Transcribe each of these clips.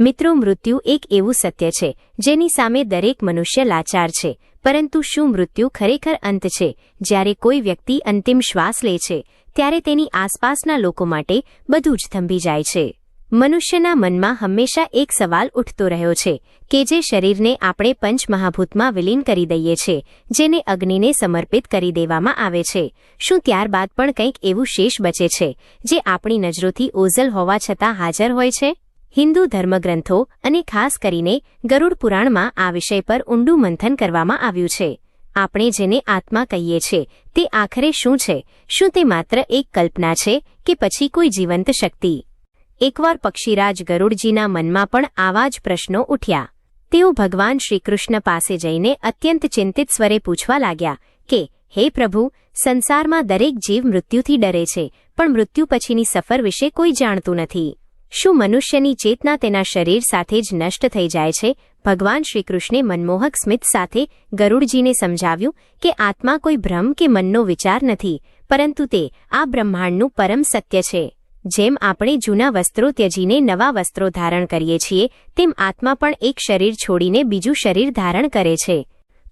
મિત્રો, મૃત્યુ એક એવું સત્ય છે, જેની સામે દરેક મનુષ્ય લાચાર છે. પરંતુ શું મૃત્યુ ખરેખર અંત છે? જ્યારે કોઈ વ્યક્તિ અંતિમ શ્વાસ લે છે, ત્યારે તેની આસપાસના લોકો માટે બધું જ થંભી જાય છે. મનુષ્યના મનમાં હંમેશા એક સવાલ ઉઠતો રહ્યો છે, કે જે શરીરને આપણે પંચમહાભૂતમાં વિલીન કરી દઈએ છીએ જેને અગ્નિને સમર્પિત કરી દેવામાં આવે છે. શું ત્યારબાદ પણ કંઈક એવું શેષ બચે છે, જે આપણી નજરોથી ઓઝલ હોવા છતાં હાજર હોય છે? હિન્દુ ધર્મગ્રંથો અને ખાસ કરીને ગરુડ પુરાણમાં આ વિષય પર ઊંડું મંથન કરવામાં આવ્યું છે. આપણે જેને આત્મા કહીએ છીએ, તે આખરે શું છે? શું તે માત્ર એક કલ્પના છે કે પછી કોઈ જીવંત શક્તિ? એકવાર પક્ષીરાજ ગરુડજીના મનમાં પણ આવા જ પ્રશ્નો ઉઠ્યા. તેઓ ભગવાન શ્રીકૃષ્ણ પાસે જઈને અત્યંત ચિંતિત સ્વરે પૂછવા લાગ્યા કે, હે પ્રભુ, સંસારમાં દરેક જીવ મૃત્યુથી ડરે છે, પણ મૃત્યુ પછીની સફર વિશે કોઈ જાણતું નથી. શું મનુષ્યની ચેતના તેના શરીર સાથે જ નષ્ટ થઈ જાય છે? ભગવાન શ્રીકૃષ્ણે મનમોહક સ્મિત સાથે ગરુડજીને સમજાવ્યું કે આત્મા કોઈ ભ્રમ કે મનનો વિચાર નથી, પરંતુ તે આ બ્રહ્માંડનું પરમ સત્ય છે. જેમ આપણે જૂના વસ્ત્રો ત્યજીને નવા વસ્ત્રો ધારણ કરીએ છીએ, તેમ આત્મા પણ એક શરીર છોડીને બીજું શરીર ધારણ કરે છે.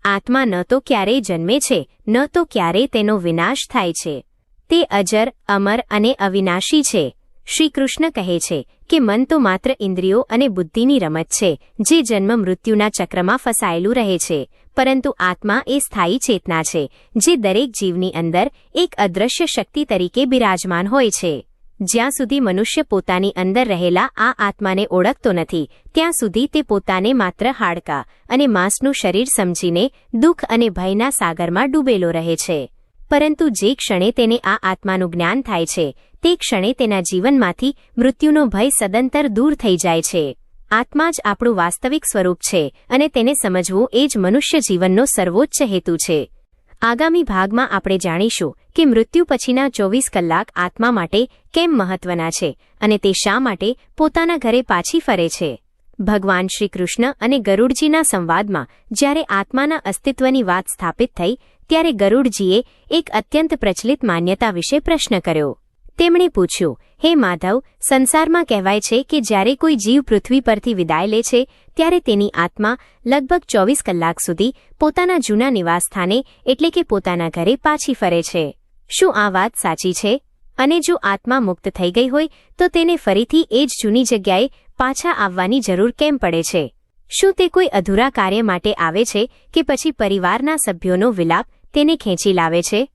આત્મા ન તો ક્યારેય જન્મે છે, ન તો ક્યારેય તેનો વિનાશ થાય છે. તે અજર, અમર અને અવિનાશી છે. શ્રી કૃષ્ણ કહે છે કે મન તો માત્ર ઇન્દ્રિયો અને બુદ્ધિની રમત છે, જે જન્મ મૃત્યુના ચક્રમાં ફસાયેલું રહે છે, પરંતુ આત્મા એ સ્થાયી ચેતના છે, જે દરેક જીવની અંદર એક અદૃશ્ય શક્તિ તરીકે બિરાજમાન હોય છે. જ્યાં સુધી મનુષ્ય પોતાની અંદર રહેલા આ આત્માને ઓળખતો નથી, ત્યાં સુધી તે પોતાને માત્ર હાડકા અને માંસનું શરીર સમજીને દુઃખ અને ભયના સાગરમાં ડૂબેલો રહે છે. પરંતુ જે ક્ષણે તેને આ આત્માનું જ્ઞાન થાય છે તે ક્ષણે તેના જીવનમાંથી મૃત્યુનો ભય સદંતર દૂર થઈ જાય છે. આત્મા જ આપણું વાસ્તવિક સ્વરૂપ છે અને તેને સમજવું એ જ મનુષ્ય જીવનનો સર્વોચ્ચ હેતુ છે. આગામી ભાગમાં આપણે જાણીશું કે મૃત્યુ પછીના ચોવીસ કલાક આત્મા માટે કેમ મહત્વના છે અને તે શા માટે પોતાના ઘરે પાછી ફરે છે. ભગવાન શ્રી કૃષ્ણ અને ગરુડજીના સંવાદમાં જ્યારે આત્માના અસ્તિત્વની વાત સ્થાપિત થઈ, ત્યારે ગરુડજીએ એક અત્યંત પ્રચલિત માન્યતા વિશે પ્રશ્ન કર્યો. તેમણે પૂછ્યું, હે માધવ, સંસારમાં કહેવાય છે કે જ્યારે કોઈ જીવ પૃથ્વી પરથી વિદાય લે છે, ત્યારે તેની આત્મા લગભગ ચોવીસ કલાક સુધી પોતાના જૂના નિવાસસ્થાને, એટલે કે પોતાના ઘરે પાછી ફરે છે. શું આ વાત સાચી છે? અને જો આત્મા મુક્ત થઈ ગઈ હોય, તો તેને ફરીથી એ જ જૂની જગ્યાએ પાછા આવવાની જરૂર કેમ પડે છે? શું તે કોઈ અધૂરા કાર્ય માટે આવે છે કે પછી પરિવારના સભ્યોનો વિલાપ તેને ખેંચી લાવે છે?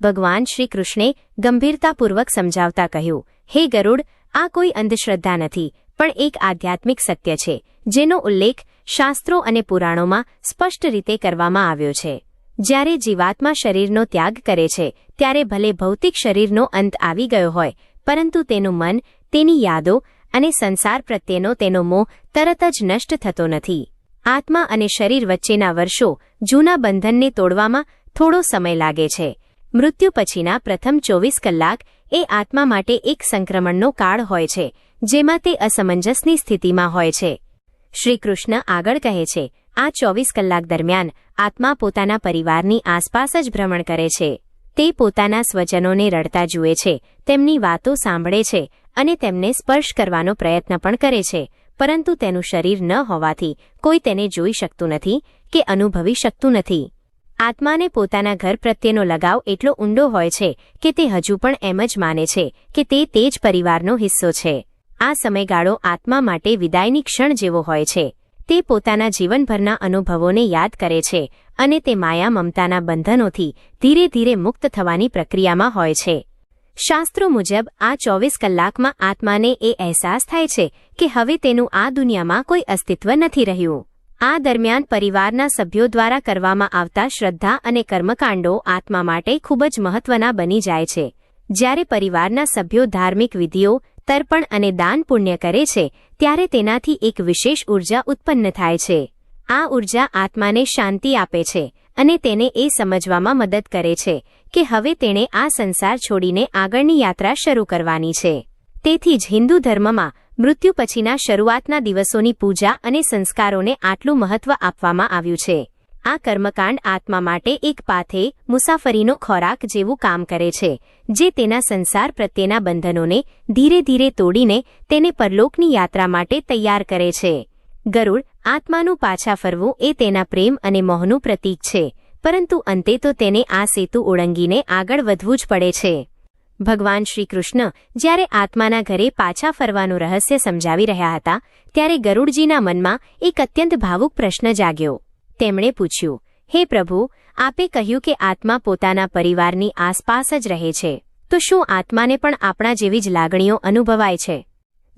ભગવાન શ્રી કૃષ્ણે ગંભીરતાપૂર્વક સમજાવતા કહ્યું, હે ગરુડ, આ કોઈ અંધશ્રદ્ધા નથી, પણ એક આધ્યાત્મિક સત્ય છે, જેનો ઉલ્લેખ શાસ્ત્રો અને પુરાણોમાં સ્પષ્ટ રીતે કરવામાં આવ્યો છે. જ્યારે જીવાત્મા શરીરનો ત્યાગ કરે છે, ત્યારે ભલે ભૌતિક શરીરનો અંત આવી ગયો હોય, પરંતુ તેનું મન, તેની યાદો અને સંસાર પ્રત્યેનો તેનો મોહ તરત જ નષ્ટ થતો નથી. આત્મા અને શરીર વચ્ચેના વર્ષો જૂના બંધનને તોડવામાં થોડો સમય લાગે છે. મૃત્યુ પછીના પ્રથમ ચોવીસ કલાક એ આત્મા માટે એક સંક્રમણનો કાળ હોય છે, જેમાં તે અસમંજસની સ્થિતિમાં હોય છે. શ્રીકૃષ્ણ આગળ કહે છે, આ ચોવીસ કલાક દરમિયાન આત્મા પોતાના પરિવારની આસપાસ જ ભ્રમણ કરે છે. તે પોતાના સ્વજનોને રડતા જુએ છે, તેમની વાતો સાંભળે છે અને તેમને સ્પર્શ કરવાનો પ્રયત્ન પણ કરે છે, પરંતુ તેનું શરીર ન હોવાથી કોઈ તેને જોઈ શકતું નથી કે અનુભવી શકતું નથી. આત્માને પોતાના ઘર પ્રત્યેનો લગાવ એટલો ઊંડો હોય છે કે તે હજુ પણ એમ જ માને છે કે તે તે જ પરિવારનો હિસ્સો છે. આ સમયગાળો આત્મા માટે વિદાયની ક્ષણ જેવો હોય છે. તે પોતાના જીવનભરના અનુભવોને યાદ કરે છે અને તે માયા મમતાના બંધનોથી ધીરે ધીરે મુક્ત થવાની પ્રક્રિયામાં હોય છે. શાસ્ત્રો મુજબ, આ ચોવીસ કલાકમાં આત્માને એ અહેસાસ થાય છે કે હવે તેનું આ દુનિયામાં કોઈ અસ્તિત્વ નથી રહ્યું. આ દરમિયાન પરિવારના સભ્યો દ્વારા કરવામાં આવતા શ્રદ્ધા અને કર્મકાંડો આત્મા માટે ખૂબ જ મહત્વના બની જાય છે. જ્યારે પરિવારના સભ્યો ધાર્મિક વિધિઓ, તર્પણ અને દાન પુણ્ય કરે છે, ત્યારે તેનાથી એક વિશેષ ઊર્જા ઉત્પન્ન થાય છે. આ ઊર્જા આત્માને શાંતિ આપે છે અને તેને એ સમજવામાં મદદ કરે છે કે હવે તેણે આ સંસાર છોડીને આગળની યાત્રા શરૂ કરવાની છે. તેથી જ હિન્દુ ધર્મમાં મૃત્યુ પછીના શરૂઆતના દિવસોની પૂજા અને સંસ્કારોને આટલું મહત્વ આપવામાં આવ્યું છે. આ કર્મકાંડ આત્મા માટે એક પાથે મુસાફરીનો ખોરાક જેવું કામ કરે છે, જે તેના સંસાર પ્રત્યેના બંધનોને ધીરે ધીરે તોડીને તેને પરલોકની યાત્રા માટે તૈયાર કરે છે. ગરુડ, આત્માનું પાછા ફરવું એ તેના પ્રેમ અને મોહનું પ્રતીક છે, પરંતુ અંતે તો તેને આ સેતુ ઓળંગીને આગળ વધવું જ પડે છે. ભગવાન શ્રી કૃષ્ણ જ્યારે આત્માના ઘરે પાછા ફરવાનું રહસ્ય સમજાવી રહ્યા હતા, ત્યારે ગરુડજીના મનમાં એક અત્યંત ભાવુક પ્રશ્ન જાગ્યો. તેમણે પૂછ્યું, હે પ્રભુ, આપે કહ્યું કે આત્મા પોતાના પરિવારની આસપાસ જ રહે છે, તો શું આત્માને પણ આપણા જેવી જ લાગણીઓ અનુભવાય છે?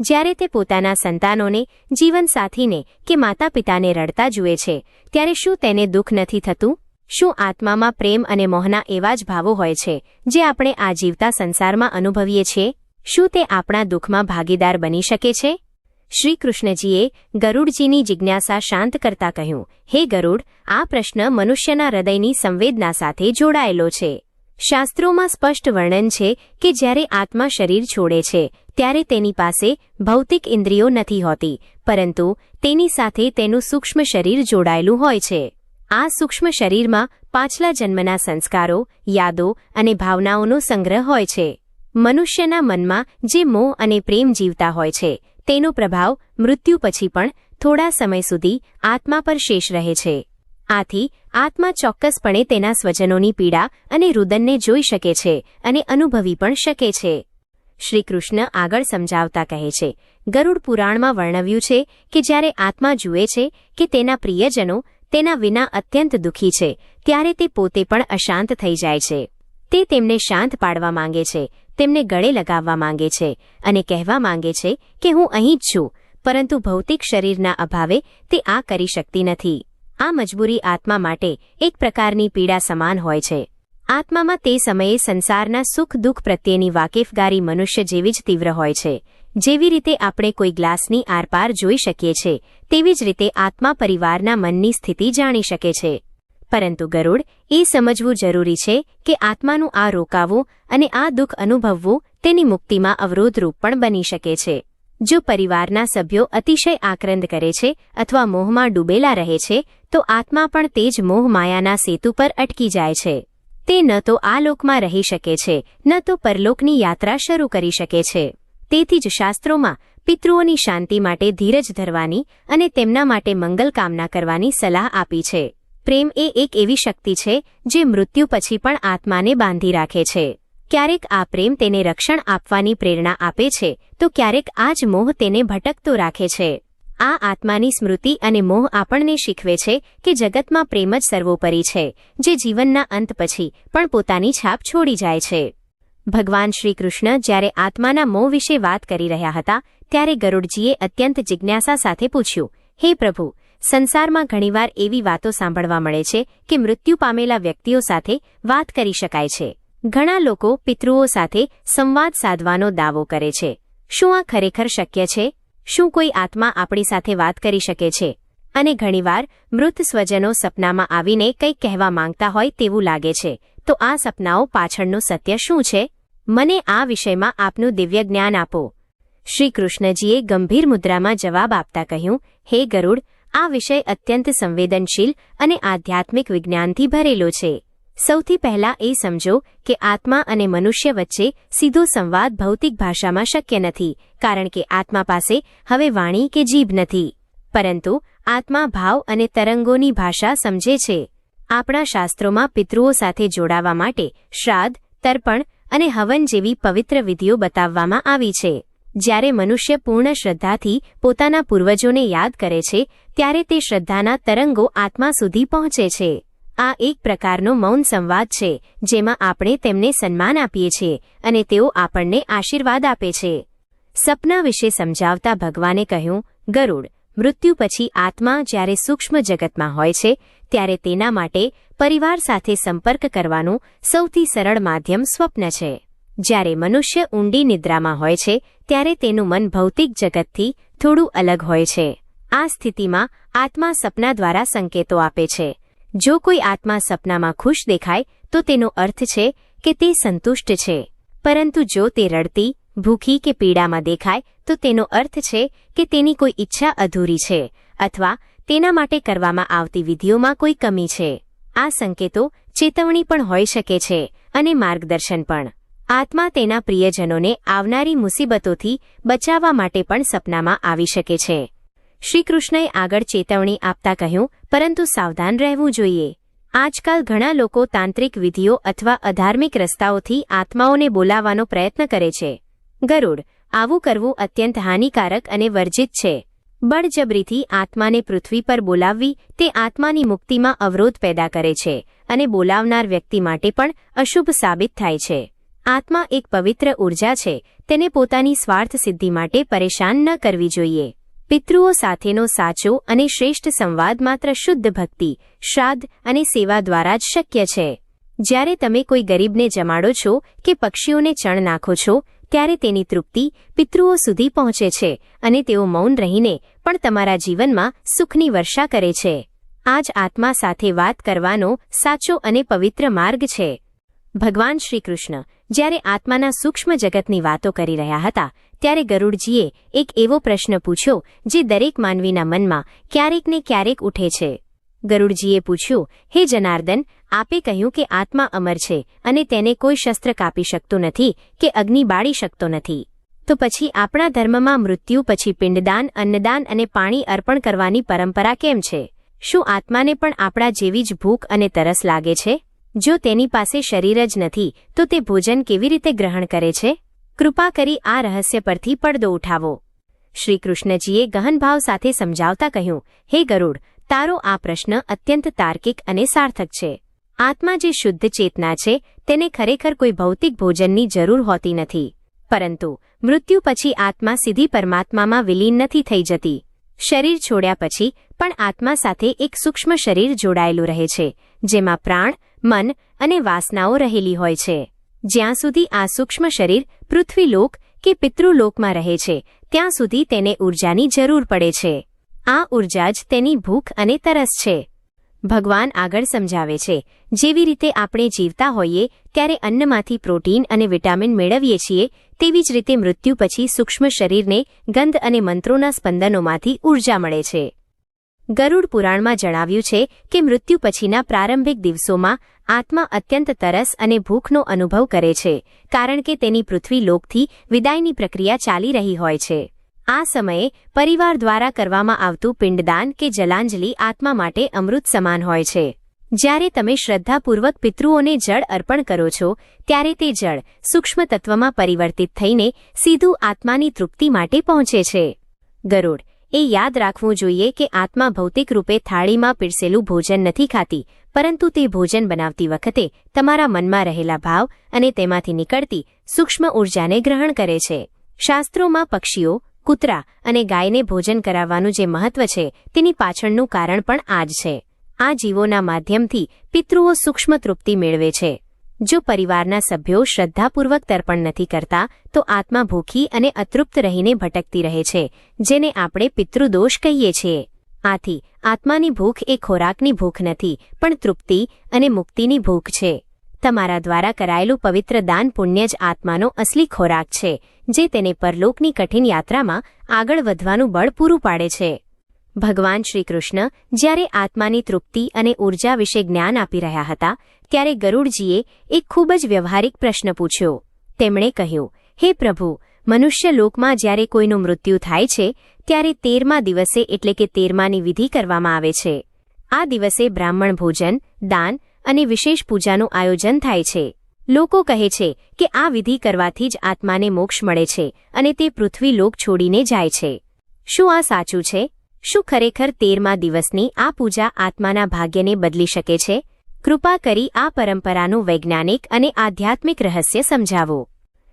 જ્યારે તે પોતાના સંતાનોને, જીવનસાથીને કે માતા પિતાને રડતા જુએ છે, ત્યારે શું તેને દુઃખ નથી થતું? શું આત્મામાં પ્રેમ અને મોહના એવા જ ભાવો હોય છે, જે આપણે આ જીવતા સંસારમાં અનુભવીએ છીએ? શું તે આપણા દુઃખમાં ભાગીદાર બની શકે છે? શ્રી કૃષ્ણજીએ ગરુડજીની જિજ્ઞાસા શાંત કરતા કહ્યું, હે ગરુડ, આ પ્રશ્ન મનુષ્યના હૃદયની સંવેદના સાથે જોડાયેલો છે. શાસ્ત્રોમાં સ્પષ્ટ વર્ણન છે કે જ્યારે આત્મા શરીર છોડે છે, ત્યારે તેની પાસે ભૌતિક ઇન્દ્રિયો નથી હોતી, પરંતુ તેની સાથે તેનું સૂક્ષ્મ શરીર જોડાયેલું હોય છે. આ સૂક્ષ્મ શરીરમાં પાછલા જન્મના સંસ્કારો, યાદો અને ભાવનાઓનો સંગ્રહ હોય છે. મનુષ્યના મનમાં જે મોહ અને પ્રેમ જીવતા હોય છે, તેનો પ્રભાવ મૃત્યુ પછી પણ થોડા સમય સુધી આત્મા પર શેષ રહે છે. આથી, આત્મા ચોક્કસપણે તેના સ્વજનોની પીડા અને રુદનને જોઈ શકે છે અને અનુભવી પણ શકે છે. શ્રીકૃષ્ણ આગળ સમજાવતા કહે છે, ગરુડ પુરાણમાં વર્ણવ્યું છે કે જ્યારે આત્મા જુએ છે કે તેના પ્રિયજનો તેના વિના અત્યંત દુઃખી છે, ત્યારે તે પોતે પણ અશાંત થઈ જાય છે. તે તેમને શાંત પાડવા માંગે છે, તેમને ગળે લગાવવા માંગે છે અને કહેવા માંગે છે કે હું અહીં જ છું, પરંતુ ભૌતિક શરીરના અભાવે તે આ કરી શકતી નથી. આ મજબૂરી આત્મા માટે એક પ્રકારની પીડા સમાન હોય છે. આત્મામાં તે સમયે સંસારના સુખ દુઃખ પ્રત્યેની વાકેફગારી મનુષ્ય જેવી જ તીવ્ર હોય છે. જેવી રીતે આપણે કોઈ ગ્લાસની આરપાર જોઈ શકીએ છીએ તેવી જ રીતે આત્મા પરિવારના મનની સ્થિતિ જાણી શકે છે. પરંતુ ગરુડ, એ સમજવું જરૂરી છે કે આત્માનું આ રોકાવું અને આ દુઃખ અનુભવવું તેની મુક્તિમાં અવરોધરૂપ પણ બની શકે છે. જો પરિવારના સભ્યો અતિશય આક્રંદ કરે છે અથવા મોહમાં ડૂબેલા રહે છે, તો આત્મા પણ તે જ મોહ માયાના સેતુ પર અટકી જાય છે. તે ન તો આ લોકમાં રહી શકે છે, ન તો પરલોકની યાત્રા શરૂ કરી શકે છે. તેથી જ શાસ્ત્રોમાં પિતૃઓની શાંતિ માટે ધીરજ ધરવાની અને તેમના માટે મંગલ કામના કરવાની સલાહ આપી છે. પ્રેમ એ એક એવી શક્તિ છે, જે મૃત્યુ પછી પણ આત્માને બાંધી રાખે છે. ક્યારેક આ પ્રેમ તેને રક્ષણ આપવાની પ્રેરણા આપે છે, તો ક્યારેક આ જ મોહ તેને ભટકતો રાખે છે. આ આત્માની સ્મૃતિ અને મોહ આપણને શીખવે છે કે જગતમાં પ્રેમ જ સર્વોપરી છે, જે જીવનના અંત પછી પણ પોતાની છાપ છોડી જાય છે. ભગવાન શ્રી કૃષ્ણ જ્યારે આત્માના મોહ વિશે વાત કરી રહ્યા હતા, ત્યારે ગરુડજીએ અત્યંત જિજ્ઞાસા સાથે પૂછ્યું, હે પ્રભુ, સંસારમાં ઘણીવાર એવી વાતો સાંભળવા મળે છે કે મૃત્યુ પામેલા વ્યક્તિઓ સાથે વાત કરી શકાય છે. ઘણા લોકો પિતૃઓ સાથે સંવાદ સાધવાનો દાવો કરે છે. શું આ ખરેખર શક્ય છે? શું કોઈ આત્મા આપણી સાથે વાત કરી શકે છે? અને ઘણીવાર મૃત સ્વજનો સપનામાં આવીને કંઈક કહેવા માંગતા હોય તેવું લાગે છે. તો આ સપનાઓ પાછળનું સત્ય શું છે? મને આ વિષયમાં આપનું દિવ્ય જ્ઞાન આપો. શ્રી કૃષ્ણજીએ ગંભીર મુદ્રામાં જવાબ આપતા કહ્યું, હે ગરુડ, આ વિષય અત્યંત સંવેદનશીલ અને આધ્યાત્મિક વિજ્ઞાનથી ભરેલો છે. સૌથી પહેલા એ સમજો કે આત્મા અને મનુષ્ય વચ્ચે સીધો સંવાદ ભૌતિક ભાષામાં શક્ય નથી, કારણ કે આત્મા પાસે હવે વાણી કે જીભ નથી. પરંતુ આત્મા ભાવ અને તરંગોની ભાષા સમજે છે. આપણા શાસ્ત્રોમાં પિતૃઓ સાથે જોડાવા માટે શ્રાદ્ધ, તર્પણ અને હવન જેવી પવિત્ર વિધિઓ બતાવવામાં આવી છે. જ્યારે મનુષ્ય પૂર્ણ શ્રદ્ધાથી પોતાના પૂર્વજોને યાદ કરે છે, ત્યારે તે શ્રદ્ધાના તરંગો આત્મા સુધી પહોંચે છે. આ એક પ્રકારનો મૌન સંવાદ છે, જેમાં આપણે તેમને સન્માન આપીએ છીએ અને તેઓ આપણને આશીર્વાદ આપે છે. સપના વિશે સમજાવતા ભગવાને કહ્યું, ગરુડ, મૃત્યુ પછી આત્મા જ્યારે સૂક્ષ્મ જગતમાં હોય છે, ત્યારે તેના માટે પરિવાર સાથે સંપર્ક કરવાનું સૌથી સરળ માધ્યમ સ્વપ્ન છે. જ્યારે મનુષ્ય ઊંડી નિદ્રામાં હોય છે, ત્યારે તેનું મન ભૌતિક જગતથી થોડું અલગ હોય છે. આ સ્થિતિમાં આત્મા સપના દ્વારા સંકેતો આપે છે. જો કોઈ આત્મા સપનામાં ખુશ દેખાય, તો તેનો અર્થ છે કે તે સંતુષ્ટ છે. પરંતુ જો તે રડતી, ભૂખી કે પીડામાં દેખાય, તો તેનો અર્થ છે કે તેની કોઈ ઈચ્છા અધૂરી છે અથવા તેના માટે કરવામાં આવતી વિધિઓમાં કોઈ કમી છે. આ સંકેતો ચેતવણી પણ હોઈ શકે છે અને માર્ગદર્શન પણ. આત્મા તેના પ્રિયજનોને આવનારી મુસીબતોથી બચાવવા માટે પણ સપનામાં આવી શકે છે. શ્રીકૃષ્ણએ આગળ ચેતવણી આપતા કહ્યું, પરંતુ સાવધાન રહેવું જોઈએ. આજકાલ ઘણા લોકો તાંત્રિક વિધિઓ અથવા અધાર્મિક રસ્તાઓથી આત્માઓને બોલાવવાનો પ્રયત્ન કરે છે. ગરુડ, આવું કરવું અત્યંત હાનિકારક અને વર્જિત છે. બળજબરીથી આત્માને પૃથ્વી પર બોલાવવી તે આત્માની મુક્તિમાં અવરોધ પેદા કરે છે અને બોલાવનાર વ્યક્તિ માટે પણ અશુભ સાબિત થાય છે. આત્મા એક પવિત્ર ઊર્જા છે, તેને પોતાની સ્વાર્થ સિદ્ધિ માટે પરેશાન ન કરવી જોઈએ. પિતૃઓ સાથેનો સાચો અને શ્રેષ્ઠ સંવાદ માત્ર શુદ્ધ ભક્તિ, શ્રાદ્ધ અને સેવા દ્વારા જ શક્ય છે. જ્યારે તમે કોઈ ગરીબને જમાડો છો કે પક્ષીઓને ચણ નાખો છો, ત્યારે તેની તૃપ્તિ પિતૃઓ સુધી પહોંચે છે અને તેઓ મૌન રહીને પણ તમારા જીવનમાં સુખની વર્ષા કરે છે. આ જ આત્મા સાથે વાત કરવાનો સાચો અને પવિત્ર માર્ગ છે. ભગવાન શ્રીકૃષ્ણ જ્યારે આત્માના સૂક્ષ્મ જગતની વાતો કરી રહ્યા હતા, ત્યારે ગરુડજીએ એક એવો પ્રશ્ન પૂછ્યો જે દરેક માનવીના મનમાં ક્યારેક ને ક્યારેક ઉઠે છે. ગરુડજીએ પૂછ્યું, હે જનાર્દન, આપે કહ્યું કે આત્મા અમર છે અને તેને કોઈ શસ્ત્ર કાપી શકતો નથી કે અગ્નિ બાળી શકતો નથી. તો પછી આપણા ધર્મમાં મૃત્યુ પછી પિંડદાન, અન્નદાન અને પાણી અર્પણ કરવાની પરંપરા કેમ છે? શું આત્માને પણ આપણા જેવી જ ભૂખ અને તરસ લાગે છે? જો તેની પાસે શરીર જ નથી, તો તે ભોજન કેવી રીતે ગ્રહણ કરે છે? કૃપા કરી આ રહસ્ય પરથી પડદો ઉઠાવો. શ્રીકૃષ્ણજીએ ગહનભાવ સાથે સમજાવતા કહ્યું, હે ગરુડ, તારો આ પ્રશ્ન અત્યંત તાર્કિક અને સાર્થક છે. આત્મા જે શુદ્ધ ચેતના છે, તેને ખરેખર કોઈ ભૌતિક ભોજનની જરૂર હોતી નથી. પરંતુ મૃત્યુ પછી આત્મા સીધી પરમાત્મામાં વિલીન નથી થઈ જતી. શરીર છોડ્યા પછી પણ આત્મા સાથે એક સૂક્ષ્મ શરીર જોડાયેલું રહે છે, જેમાં પ્રાણ મન અને વાસનાઓ રહેલી હોય છે. જ્યાં સુધી આ સૂક્ષ્મ શરીર પૃથ્વીલોક કે પિતૃલોકમાં રહે છે, ત્યાં સુધી તેને ઊર્જાની જરૂર પડે છે. આ ઊર્જા જ તેની ભૂખ અને તરસ છે. ભગવાન આગળ સમજાવે છે, જેવી રીતે આપણે જીવતા હોઈએ ત્યારે અન્નમાંથી પ્રોટીન અને વિટામિન મેળવીએ છીએ, તેવી જ રીતે મૃત્યુ પછી સૂક્ષ્મ શરીરને ગંધ અને મંત્રોના સ્પંદનોમાંથી ઊર્જા મળે છે. ગરુડ પુરાણમાં જણાવ્યું છે કે મૃત્યુ પછીના પ્રારંભિક દિવસોમાં આત્મા અત્યંત તરસ અને ભૂખનો અનુભવ કરે છે, કારણ કે તેની પૃથ્વી લોકથી વિદાયની પ્રક્રિયા ચાલી રહી હોય છે. આ સમયે પરિવાર દ્વારા કરવામાં આવતું પિંડદાન કે જલાંજલિ આત્મા માટે અમૃત સમાન હોય છે. જ્યારે તમે શ્રદ્ધાપૂર્વક પિતૃઓને જળ અર્પણ કરો છો, ત્યારે તે જળ સૂક્ષ્મ તત્વમાં પરિવર્તિત થઈને સીધું આત્માની તૃપ્તિ માટે પહોંચે છે. ગરુડ એ યાદ રાખવું જોઈએ કે આત્મા ભૌતિક રૂપે થાળીમાં પીરસેલું ભોજન નથી ખાતી, પરંતુ તે ભોજન બનાવતી વખતે તમારા મનમાં રહેલા ભાવ અને તેમાંથી નીકળતી સૂક્ષ્મ ઊર્જાને ગ્રહણ કરે છે. શાસ્ત્રોમાં પક્ષીઓ, કૂતરા અને ગાયને ભોજન કરાવવાનું જે મહત્વ છે, તેની પાછળનું કારણ પણ આ જ છે. આ જીવોના માધ્યમથી પિતૃઓ સૂક્ષ્મ તૃપ્તિ મેળવે છે. જો પરિવારના સભ્યો શ્રદ્ધાપૂર્વક તર્પણ નથી કરતા, તો આત્મા ભૂખી અને અતૃપ્ત રહીને ભટકતી રહે છે, જેને આપણે પિતૃદોષ કહીએ છીએ. આથી, આત્માની ભૂખ એ ખોરાકની ભૂખ નથી, પણ તૃપ્તિ અને મુક્તિની ભૂખ છે. તમારા દ્વારા કરાયેલું પવિત્ર દાન પુણ્ય જ આત્માનો અસલી ખોરાક છે, જે તેને પરલોકની કઠિન યાત્રામાં આગળ વધવાનું બળ પૂરું પાડે છે. ભગવાન શ્રીકૃષ્ણ જ્યારે આત્માની તૃપ્તિ અને ઊર્જા વિશે જ્ઞાન આપી રહ્યા હતા, ત્યારે ગરુડજીએ એક ખૂબ જ વ્યવહારિક પ્રશ્ન પૂછ્યો. તેમણે કહ્યું, હે પ્રભુ, મનુષ્ય લોકમાં જ્યારે કોઈનું મૃત્યુ થાય છે, ત્યારે તેરમા દિવસે એટલે કે તેરમાની વિધિ કરવામાં આવે છે. આ દિવસે બ્રાહ્મણ ભોજન, દાન અને વિશેષ પૂજાનું આયોજન થાય છે. લોકો કહે છે કે આ વિધિ કરવાથી જ આત્માને મોક્ષ મળે છે અને તે પૃથ્વી લોક છોડીને જાય છે. શું આ સાચું છે? શું ખરેખર તેરમા દિવસની આ પૂજા આત્માના ભાગ્યને બદલી શકે છે? કૃપા કરી આ પરંપરાનું વૈજ્ઞાનિક અને આધ્યાત્મિક રહસ્ય સમજાવો.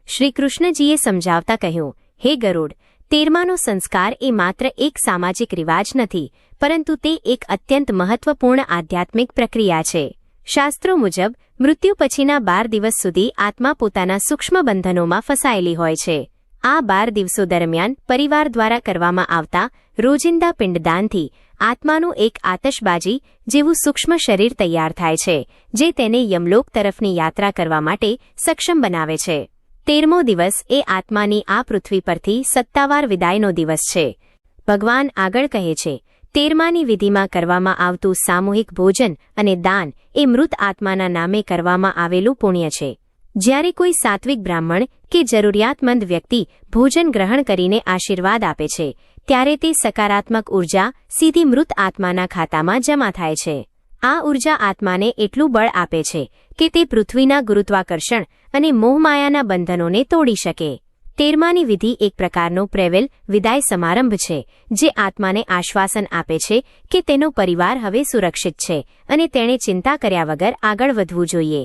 શ્રીકૃષ્ણજીએ સમજાવતા કહ્યું, હે ગરુડ, તેરમાનો સંસ્કાર એ માત્ર એક સામાજિક રિવાજ નથી, પરંતુ તે એક અત્યંત મહત્વપૂર્ણ આધ્યાત્મિક પ્રક્રિયા છે. શાસ્ત્રો મુજબ, મૃત્યુ પછીના બાર દિવસ સુધી આત્મા પોતાના સૂક્ષ્મ બંધનોમાં ફસાયેલી હોય છે. આ બાર દિવસો દરમિયાન પરિવાર દ્વારા કરવામાં આવતા રોજિંદા પિંડદાનથી આત્માનું એક આતશબાજી જેવું સૂક્ષ્મ શરીર તૈયાર થાય છે, જે તેને યમલોક તરફની યાત્રા કરવા માટે સક્ષમ બનાવે છે. તેરમો દિવસ એ આત્માની આ પૃથ્વી પરથી સત્તાવાર વિદાયનો દિવસ છે. ભગવાન આગળ કહે છે, તેરમાની વિધિમાં કરવામાં આવતું સામૂહિક ભોજન અને દાન એ મૃત આત્માના નામે કરવામાં આવેલું પુણ્ય છે. જ્યારે કોઈ સાત્વિક બ્રાહ્મણ કે જરૂરિયાતમંદ વ્યક્તિ ભોજન ગ્રહણ કરીને આશીર્વાદ આપે છે, ત્યારે તે સકારાત્મક ઊર્જા સીધી મૃત આત્માના ખાતામાં જમા થાય છે. આ ઊર્જા આત્માને એટલું બળ આપે છે કે તે પૃથ્વીના ગુરુત્વાકર્ષણ અને મોહમાયાના બંધનોને તોડી શકે. તેરમાની વિધિ એક પ્રકારનો પ્રેવેલ વિદાય સમારંભ છે, જે આત્માને આશ્વાસન આપે છે કે તેનો પરિવાર હવે સુરક્ષિત છે અને તેણે ચિંતા કર્યા વગર આગળ વધવું જોઈએ.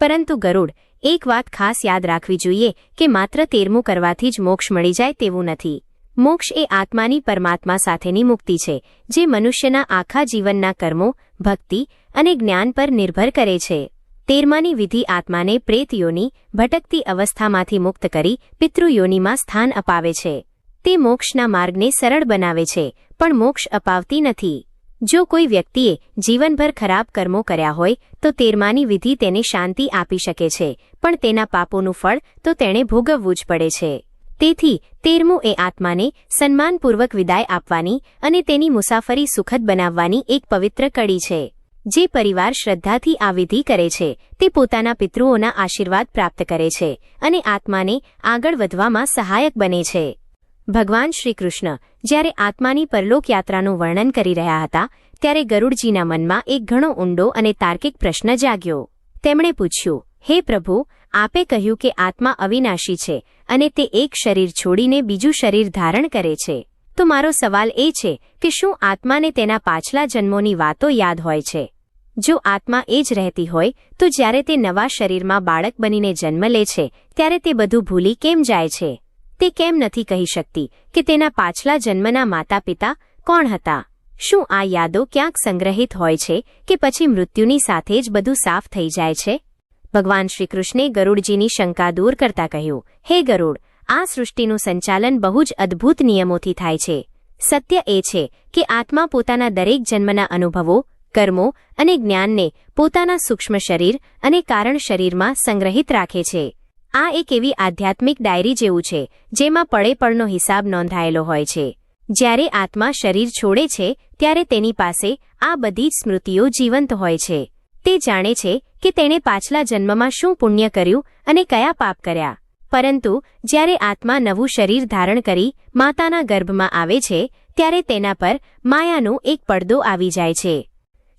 પરંતુ ગરુડ એક વાત ખાસ યાદ રાખવી જોઈએ કે માત્ર તેરમું કરવાથી જ મોક્ષ મળી જાય તેવું નથી. મોક્ષ એ આત્માની પરમાત્મા સાથેની મુક્તિ છે, જે મનુષ્યના આખા જીવનના કર્મો, ભક્તિ અને જ્ઞાન પર નિર્ભર કરે છે. તેરમાની વિધિ આત્માને પ્રેતયોની ભટકતી અવસ્થામાંથી મુક્ત કરી પિતૃયોનીમાં સ્થાન અપાવે છે. તે મોક્ષના માર્ગને સરળ બનાવે છે, પણ મોક્ષ અપાવતી નથી. જો કોઈ વ્યક્તિએ જીવનભર ખરાબ કર્મો કર્યા હોય, તો તેરમાની વિધિ તેને શાંતિ આપી શકે છે, પણ તેના પાપોનું ફળ તો તેણે ભોગવવું જ પડે છે. તેથી, તેરમું એ આત્માને સન્માનપૂર્વક વિદાય આપવાની અને તેની મુસાફરી સુખદ બનાવવાની એક પવિત્ર કડી છે. જે પરિવાર શ્રદ્ધાથી આ વિધિ કરે છે, તે પોતાના પિતૃઓના આશીર્વાદ પ્રાપ્ત કરે છે અને આત્માને આગળ વધવામાં સહાયક બને છે. ભગવાન શ્રીકૃષ્ણ જ્યારે આત્માની પરલોક યાત્રાનું વર્ણન કરી રહ્યા હતા, ત્યારે ગરુડજીના મનમાં એક ઘણો ઊંડો અને તાર્કિક પ્રશ્ન જાગ્યો. તેમણે પૂછ્યું, હે પ્રભુ, આપે કહ્યું કે આત્મા અવિનાશી છે અને તે એક શરીર છોડીને બીજું શરીર ધારણ કરે છે. તો મારો સવાલ એ છે કે શું આત્માને તેના પાછલા જન્મોની વાતો યાદ હોય છે? જો આત્મા એ જ રહેતી હોય, તો જ્યારે તે નવા શરીરમાં બાળક બનીને જન્મ લે છે, ત્યારે તે બધું ભૂલી કેમ જાય છે? તે કેમ નથી કહી શકતી કે તેના પાછલા જન્મના માતા પિતા કોણ હતા? શું આ યાદો ક્યાંક સંગ્રહિત હોય છે કે પછી મૃત્યુની સાથે જ બધું સાફ થઈ જાય છે? ભગવાન શ્રીકૃષ્ણે ગરુડજીની શંકા દૂર કરતા કહ્યું, હે ગરુડ, આ સૃષ્ટિનું સંચાલન બહુ જ અદ્ભુત નિયમોથી થાય છે. સત્ય એ છે કે આત્મા પોતાના દરેક જન્મના અનુભવો, કર્મો અને જ્ઞાનને પોતાના સૂક્ષ્મ શરીર અને કારણ શરીરમાં સંગ્રહિત રાખે છે. આ એક એવી આધ્યાત્મિક ડાયરી જેવું છે, જેમાં પળે પળનો હિસાબ નોંધાયેલો હોય છે. જ્યારે આત્મા શરીર છોડે છે, ત્યારે તેની પાસે આ બધી જ સ્મૃતિઓ જીવંત હોય છે. તે જાણે છે કે તેણે પાછલા જન્મમાં શું પુણ્ય કર્યું અને કયા પાપ કર્યા. પરંતુ, જ્યારે આત્મા નવું શરીર ધારણ કરી માતાના ગર્ભમાં આવે છે, ત્યારે તેના પર માયાનો એક પડદો આવી જાય છે.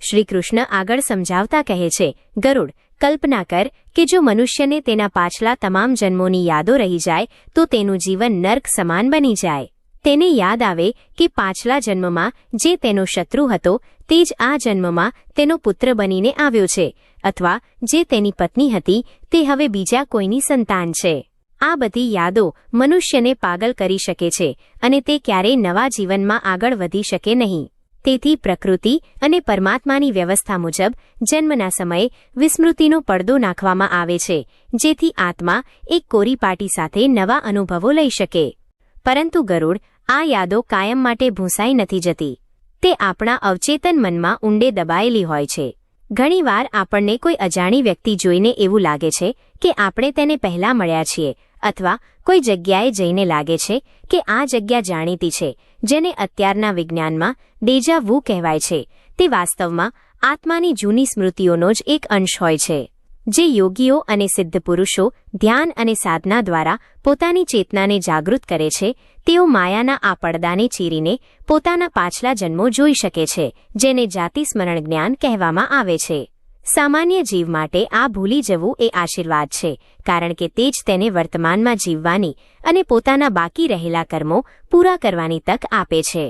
શ્રીકૃષ્ણ આગળ સમજાવતા કહે છે, ગરુડ કલ્પના કર કે જો મનુષ્યને તેના પાછલા તમામ જન્મોની યાદો રહી જાય, તો તેનું જીવન નર્ક સમાન બની જાય. તેને યાદ આવે કે પાછલા જન્મમાં જે તેનો શત્રુ હતો, તે જ આ જન્મમાં તેનો પુત્ર બનીને આવ્યો છે, અથવા જે તેની પત્ની હતી, તે હવે બીજા કોઈની સંતાન છે. આ બધી યાદો મનુષ્યને પાગલ કરી શકે છે, અને તે ક્યારેય નવા જીવનમાં આગળ વધી શકે નહીં. તેથી પ્રકૃતિ અને પરમાત્માની વ્યવસ્થા મુજબ જન્મના સમયે વિસ્મૃતિનો પડદો નાખવામાં આવે છે, જેથી આત્મા એક કોરી પાટી સાથે નવા અનુભવો લઈ શકે. પરંતુ ગરુડ આ યાદો કાયમ માટે ભૂંસાઈ નથી જતી. તે આપણા અવચેતન મનમાં ઊંડે દબાયેલી હોય છે. ઘણીવાર આપણને કોઈ અજાણી વ્યક્તિ જોઈને એવું લાગે છે કે આપણે તેને પહેલા મળ્યા છીએ અથવા કોઈ જગ્યાએ જઈને લાગે છે કે આ જગ્યા જાણીતી છે, જેને અત્યારના વિજ્ઞાનમાં ડેજા વુ કહેવાય છે, તે વાસ્તવમાં આત્માની જૂની સ્મૃતિઓનો જ એક અંશ હોય છે, જે યોગીઓ અને સિદ્ધ પુરુષો ધ્યાન અને સાધના દ્વારા પોતાની ચેતનાને જાગૃત કરે છે, તેઓ માયાના આ પડદાને ચીરીને પોતાના પાછલા જન્મો જોઈ શકે છે, જેને જાતિ સ્મરણ જ્ઞાન કહેવામાં આવે છે. સામાન્ય જીવ માટે આ ભૂલી જવું એ આશીર્વાદ છે, કારણ કે તે જ તેને વર્તમાનમાં જીવવાની અને પોતાના બાકી રહેલા કર્મો પૂરા કરવાની તક આપે છે.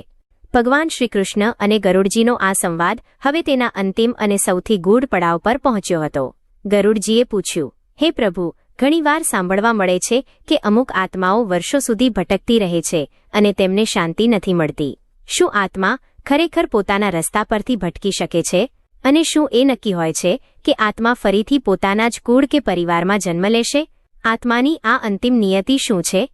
ભગવાન શ્રીકૃષ્ણ અને ગરુડજીનો આ સંવાદ હવે તેના અંતિમ અને સૌથી ગૂઢ પડાવ પર પહોંચ્યો હતો. ગરુડજીએ પૂછ્યું, હે પ્રભુ, ઘણીવાર સાંભળવા મળે છે કે અમુક આત્માઓ વર્ષો સુધી ભટકતી રહે છે અને તેમને શાંતિ નથી મળતી. શું આત્મા ખરેખર પોતાના રસ્તા પરથી ભટકી શકે છે? અને શું એ નક્કી હોય છે કે આત્મા ફરીથી પોતાના જ કુળ કે પરિવારમાં જન્મ લેશે? આત્માની આ અંતિમ નિયતિ શું છે?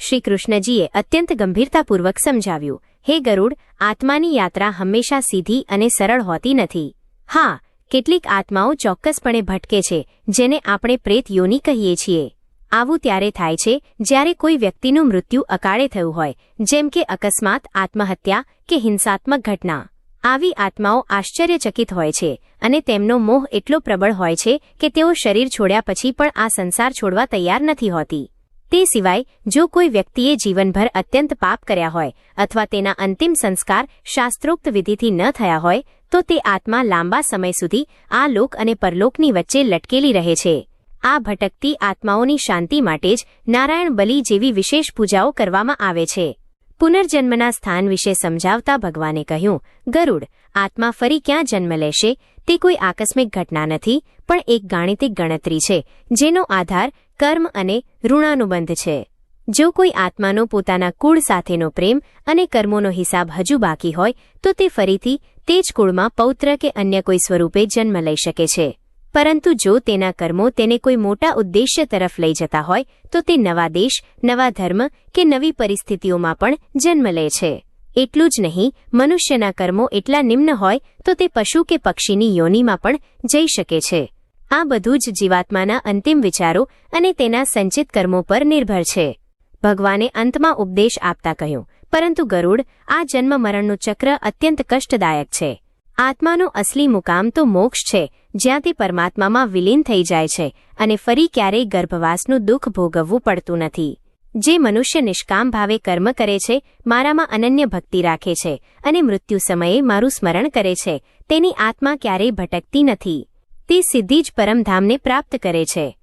શ્રીકૃષ્ણજીએ અત્યંત ગંભીરતાપૂર્વક સમજાવ્યું, હે ગરુડ, આત્માની યાત્રા હંમેશા સીધી અને સરળ હોતી નથી. હા, કેટલીક આત્માઓ ચોક્કસપણે ભટકે છે, જેને આપણે પ્રેત યોની કહીએ છીએ. આવું ત્યારે થાય છે જ્યારે કોઈ વ્યક્તિનું મૃત્યુ અકાળે થયું હોય, જેમ કે અકસ્માત, આત્મહત્યા કે હિંસાત્મક ઘટના. આવી આત્માઓ આશ્ચર્યચકિત હોય છે અને તેમનો મોહ એટલો પ્રબળ હોય છે કે તેઓ શરીર છોડ્યા પછી પણ આ સંસાર છોડવા તૈયાર નથી હોતી. તે સિવાય, જો કોઈ વ્યક્તિએ જીવનભર અત્યંત પાપ કર્યા હોય અથવા તેના અંતિમ સંસ્કાર શાસ્ત્રોક્ત વિધિથી ન થયા હોય, તો તે આત્મા લાંબા સમય સુધી આ લોક અને પરલોકની વચ્ચે લટકેલી રહે છે. આ ભટકતી આત્માઓની શાંતિ માટે જ નારાયણ બલિ જેવી વિશેષ પૂજાઓ કરવામાં આવે છે. પુનર્જન્મના સ્થાન વિશે સમજાવતા ભગવાને કહ્યું, ગરુડ, આત્મા ફરી ક્યાં જન્મ લેશે? તે કોઈ આકસ્મિક ઘટના નથી, પણ એક ગાણિતિક ગણતરી છે, જેનો આધાર કર્મ અને ઋણાનુબંધ છે. જો કોઈ આત્માનો પોતાના કુળ સાથેનો પ્રેમ અને કર્મોનો હિસાબ હજુ બાકી હોય, તો તે ફરીથી તે જ કુળમાં પૌત્ર કે અન્ય કોઈ સ્વરૂપે જન્મ લઈ શકે છે. પરંતુ જો તેના કર્મો તેને કોઈ મોટા ઉદ્દેશ્ય તરફ લઈ જતા હોય, તો તે નવા દેશ, નવા ધર્મ કે નવી પરિસ્થિતિઓમાં પણ જન્મ લે છે. એટલું જ નહીં, મનુષ્યના કર્મો એટલા નિમ્ન હોય, તો તે પશુ કે પક્ષીની યોનિમાં પણ જઈ શકે છે. આ બધું જ જીવાત્માના અંતિમ વિચારો અને તેના સંચિત કર્મો પર નિર્ભર છે. ભગવાને અંતમાં ઉપદેશ આપતા કહ્યું, પરંતુ ગરુડ, આ જન્મ મરણનું ચક્ર અત્યંત કષ્ટદાયક છે. આત્માનો અસલી મુકામ તો મોક્ષ છે જ્યાં તે પરમાત્મામાં વિલીન થઈ જાય છે અને ફરી ક્યારેય ગર્ભવાસનું દુઃખ ભોગવવું પડતું નથી. જે મનુષ્ય નિષ્કામ ભાવે કર્મ કરે છે, મારામાં અનન્ય ભક્તિ રાખે છે અને મૃત્યુ સમયે મારું સ્મરણ કરે છે, તેની આત્મા ક્યારેય ભટકતી નથી. તે સીધી જ પરમધામને પ્રાપ્ત કરે છે.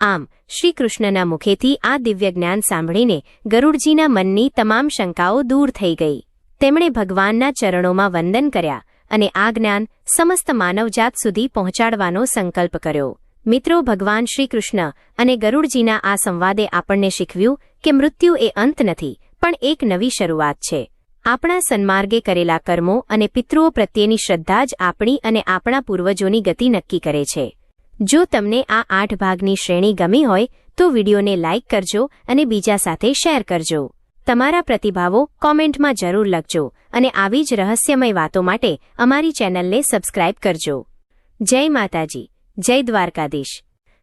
આમ શ્રી કૃષ્ણના મુખેથી આ દિવ્ય જ્ઞાન સાંભળીને ગરુડજીના મનની તમામ શંકાઓ દૂર થઈ ગઈ. તેમણે ભગવાનના ચરણોમાં વંદન કર્યા અને આ જ્ઞાન સમસ્ત માનવજાત સુધી પહોંચાડવાનો સંકલ્પ કર્યો. મિત્રો, ભગવાન શ્રીકૃષ્ણ અને ગરુડજીના આ સંવાદે આપણને શીખવ્યું કે મૃત્યુ એ અંત નથી, પણ એક નવી શરૂઆત છે. આપણા સન્માર્ગે કરેલા કર્મો અને પિતૃઓ પ્રત્યેની શ્રદ્ધા જ આપણી અને આપણા પૂર્વજોની ગતિ નક્કી કરે છે. જો તમને આ આઠ ભાગની શ્રેણી ગમી હોય, તો વિડીયોને લાઇક કરજો અને બીજા સાથે શેર કરજો. તમારા પ્રતિભાવો કોમેન્ટમાં જરૂર લખજો અને આવી જ રહસ્યમય વાતો માટે અમારી ચેનલને સબસ્ક્રાઇબ કરજો. જય માતાજી, જય દ્વારકાધીશ.